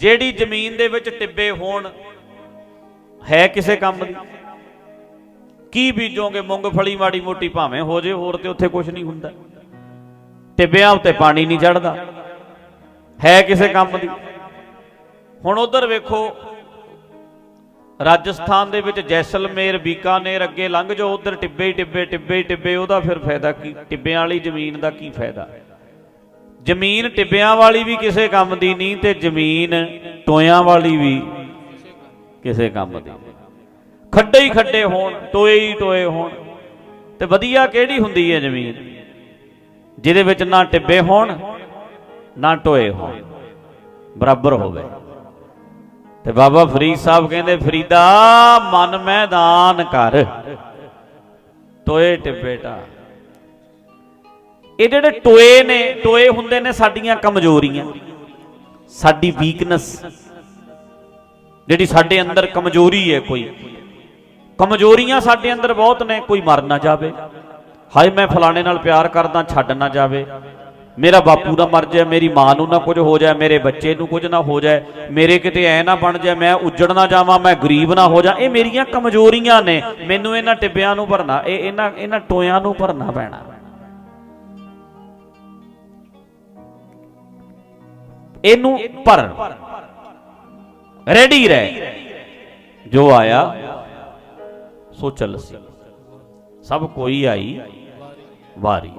ਜਿਹੜੀ ਜ਼ਮੀਨ ਦੇ ਵਿੱਚ ਟਿੱਬੇ ਹੋਣ, ਹੈ ਕਿਸੇ ਕੰਮ ਦੀ? ਕੀ ਬੀਜੋਗੇ ਮੂੰਗਫਲੀ ਮਾੜੀ ਮੋਟੀ ਭਾਵੇਂ ਹੋ ਜੇ, ਹੋਰ ਤੇ ਉੱਥੇ ਕੁਝ ਨਹੀਂ ਹੁੰਦਾ। ਟਿੱਬਿਆਂ ਉੱਤੇ ਪਾਣੀ ਨਹੀਂ ਚੜਦਾ ਹੈ ਕਿਸੇ ਕੰਮ ਦੀ? ਹੁਣ ਉਧਰ ਵੇਖੋ, ਰਾਜਸਥਾਨ ਦੇ ਵਿੱਚ ਜੈਸਲਮੇਰ, ਬੀਕਾਨੇਰ ਅੱਗੇ ਲੰਘ ਜਾਓ, ਉਧਰ ਟਿੱਬੇ ਹੀ ਟਿੱਬੇ ਟਿੱਬੇ ਹੀ ਟਿੱਬੇ, ਉਹਦਾ ਫਿਰ ਫਾਇਦਾ ਕੀ? ਟਿੱਬਿਆਂ ਵਾਲੀ ਜ਼ਮੀਨ ਦਾ ਕੀ ਫਾਇਦਾ? ਜ਼ਮੀਨ ਟਿੱਬਿਆਂ ਵਾਲੀ ਵੀ ਕਿਸੇ ਕੰਮ ਦੀ ਨਹੀਂ ਤੇ ਜ਼ਮੀਨ ਟੋਇਆਂ ਵਾਲੀ ਵੀ ਕਿਸੇ ਕੰਮ ਦੀ ਨਹੀਂ। ਖੱਡੇ ਹੀ ਖੱਡੇ ਹੋਣ, ਟੋਏ ਹੀ ਟੋਏ ਹੋਣ। ਤੇ ਵਧੀਆ ਕਿਹੜੀ ਹੁੰਦੀ ਹੈ ਜ਼ਮੀਨ? ਜਿਹਦੇ ਵਿੱਚ ਨਾ ਟਿੱਬੇ ਹੋਣ, ਨਾ ਟੋਏ ਹੋਣ। ਬਰਾਬਰ ਹੋਵੇ। ਤੇ ਬਾਬਾ ਫਰੀਦ ਸਾਹਿਬ ਕਹਿੰਦੇ, ਫਰੀਦਾ, ਮਨ ਮੈਦਾਨ ਕਰ। ਟੋਏ ਟਿੱਬੇ ਢਾ। ਇਹ ਜਿਹੜੇ ਟੋਏ ਨੇ, ਟੋਏ ਹੁੰਦੇ ਨੇ ਸਾਡੀਆਂ ਕਮਜ਼ੋਰੀਆਂ। ਸਾਡੀ ਵੀਕਨੈਸ ਜਿਹੜੀ ਸਾਡੇ ਅੰਦਰ ਕਮਜ਼ੋਰੀ ਹੈ ਕੋਈ। ਕਮਜ਼ੋਰੀਆਂ ਸਾਡੇ ਅੰਦਰ ਬਹੁਤ ਨੇ, ਕੋਈ ਮਰ ਨਾ ਜਾਵੇ। ਹਾਏ, ਮੈਂ ਫਲਾਣੇ ਨਾਲ ਪਿਆਰ ਕਰਦਾ, ਛੱਡ ਨਾ ਜਾਵੇ। ਮੇਰਾ ਬਾਪੂ ਨਾ ਮਰ ਜਾਏ, ਮੇਰੀ ਮਾਂ ਨੂੰ ਨਾ ਕੁਝ ਹੋ ਜਾਏ, ਮੇਰੇ ਬੱਚੇ ਨੂੰ ਕੁਝ ਨਾ ਹੋ ਜਾਏ, ਮੇਰੇ ਕਿਤੇ ਐ ਨਾ ਬਣ ਜਾਏ, ਮੈਂ ਉੱਜੜ ਨਾ ਜਾਵਾਂ, ਮੈਂ ਗਰੀਬ ਨਾ ਹੋ ਜਾ ਇਹ ਮੇਰੀਆਂ ਕਮਜ਼ੋਰੀਆਂ ਨੇ। ਮੈਨੂੰ ਇਹਨਾਂ ਟਿੱਬਿਆਂ ਨੂੰ ਭਰਨਾ, ਇਹ ਇਹਨਾਂ ਇਹਨਾਂ ਟੋਇਆਂ ਨੂੰ ਭਰਨਾ ਪੈਣਾ। ਇਹਨੂੰ ਭਰ। ਰੈਡੀ ਰਹਿ। ਜੋ ਆਇਆ, ਸੋ ਚੱਲ ਸੀ ਸਭ ਕੋਈ ਆਈ, ਵਾਰੀ।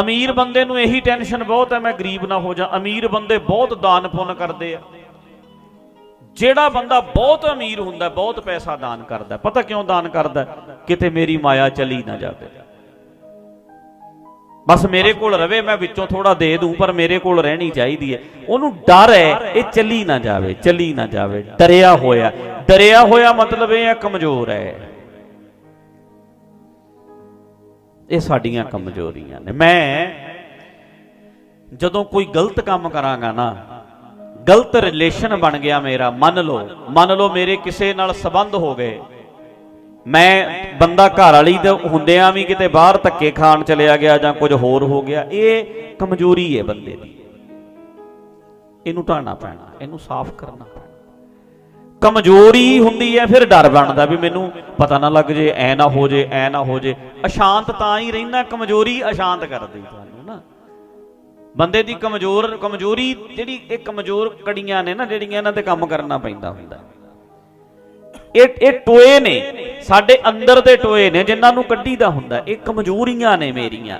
ਅਮੀਰ ਬੰਦੇ ਨੂੰ ਇਹੀ ਟੈਨਸ਼ਨ ਬਹੁਤ ਹੈ, ਮੈਂ ਗਰੀਬ ਨਾ ਹੋ ਜਾ ਅਮੀਰ ਬੰਦੇ ਬਹੁਤ ਦਾਨ ਪੁੰਨ ਕਰਦੇ ਆ। ਜਿਹੜਾ ਬੰਦਾ ਬਹੁਤ ਅਮੀਰ ਹੁੰਦਾ, ਬਹੁਤ ਪੈਸਾ ਦਾਨ ਕਰਦਾ। ਪਤਾ ਕਿਉਂ ਦਾਨ ਕਰਦਾ? ਕਿਤੇ ਮੇਰੀ ਮਾਇਆ ਚਲੀ ਨਾ ਜਾਵੇ। ਬਸ ਮੇਰੇ ਕੋਲ ਰਵੇ, ਮੈਂ ਵਿੱਚੋਂ ਥੋੜਾ ਦੇ ਦੂੰ, ਪਰ ਮੇਰੇ ਕੋਲ ਰਹਿਣੀ ਚਾਹੀਦੀ ਹੈ। ਉਹਨੂੰ ਡਰ ਹੈ, ਇਹ ਚੱਲੀ ਨਾ ਜਾਵੇ, ਚੱਲੀ ਨਾ ਜਾਵੇ। ਡਰਿਆ ਹੋਇਆ ਡਰਿਆ ਹੋਇਆ ਮਤਲਬ ਇਹ ਹੈ ਕਮਜ਼ੋਰ ਹੈ। ਇਹ ਸਾਡੀਆਂ ਕਮਜ਼ੋਰੀਆਂ ਨੇ। ਮੈਂ ਜਦੋਂ ਕੋਈ ਗਲਤ ਕੰਮ ਕਰਾਂਗਾ ਨਾ, ਗਲਤ ਰਿਲੇਸ਼ਨ ਬਣ ਗਿਆ ਮੇਰਾ, ਮੰਨ ਲਓ ਮੰਨ ਲਓ ਮੇਰੇ ਕਿਸੇ ਨਾਲ ਸਬੰਧ ਹੋ ਗਏ। ਮੈਂ ਬੰਦਾ ਘਰ ਵਾਲੀ ਦੇ ਹੁੰਦਿਆਂ ਵੀ ਕਿਤੇ ਬਾਹਰ ਧੱਕੇ ਖਾਣ ਚਲਿਆ ਗਿਆ ਜਾਂ ਕੁਝ ਹੋਰ ਹੋ ਗਿਆ, ਇਹ ਕਮਜ਼ੋਰੀ ਹੈ ਬੰਦੇ ਦੀ। ਇਹਨੂੰ ਢਾਣਾ ਪੈਣਾ, ਇਹਨੂੰ ਸਾਫ਼ ਕਰਨਾ ਪੈਣਾ। ਕਮਜ਼ੋਰੀ ਹੁੰਦੀ ਹੈ, ਫਿਰ ਡਰ ਬਣਦਾ ਵੀ ਮੈਨੂੰ ਪਤਾ ਨਾ ਲੱਗ ਜੇ, ਐ ਨਾ ਹੋ ਜੇ, ਐ ਨਾ ਹੋ ਜੇ। ਅਸ਼ਾਂਤ ਤਾਂ ਹੀ ਰਹਿਣਾ ਕਮਜ਼ੋਰੀ ਅਸ਼ਾਂਤ ਕਰਦੀ ਤੁਹਾਨੂੰ ਨਾ। ਬੰਦੇ ਦੀ ਕਮਜ਼ੋਰ, ਕਮਜ਼ੋਰੀ ਜਿਹੜੀ, ਇਹ ਕਮਜ਼ੋਰ ਕੜੀਆਂ ਨੇ ਨਾ, ਜਿਹੜੀਆਂ ਇਹਨਾਂ ਤੇ ਕੰਮ ਕਰਨਾ ਪੈਂਦਾ ਹੁੰਦਾ। ਇਹ ਇਹ ਟੋਏ ਨੇ, ਸਾਡੇ ਅੰਦਰ ਦੇ ਟੋਏ ਨੇ, ਜਿਨ੍ਹਾਂ ਨੂੰ ਕੱਢੀਦਾ ਹੁੰਦਾ, ਇਹ ਕਮਜ਼ੋਰੀਆਂ ਨੇ ਮੇਰੀਆਂ।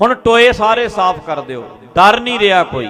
ਹੁਣ ਟੋਏ ਸਾਰੇ ਸਾਫ਼ ਕਰ ਦਿਓ, ਡਰ ਨਹੀਂ ਰਿਹਾ ਕੋਈ।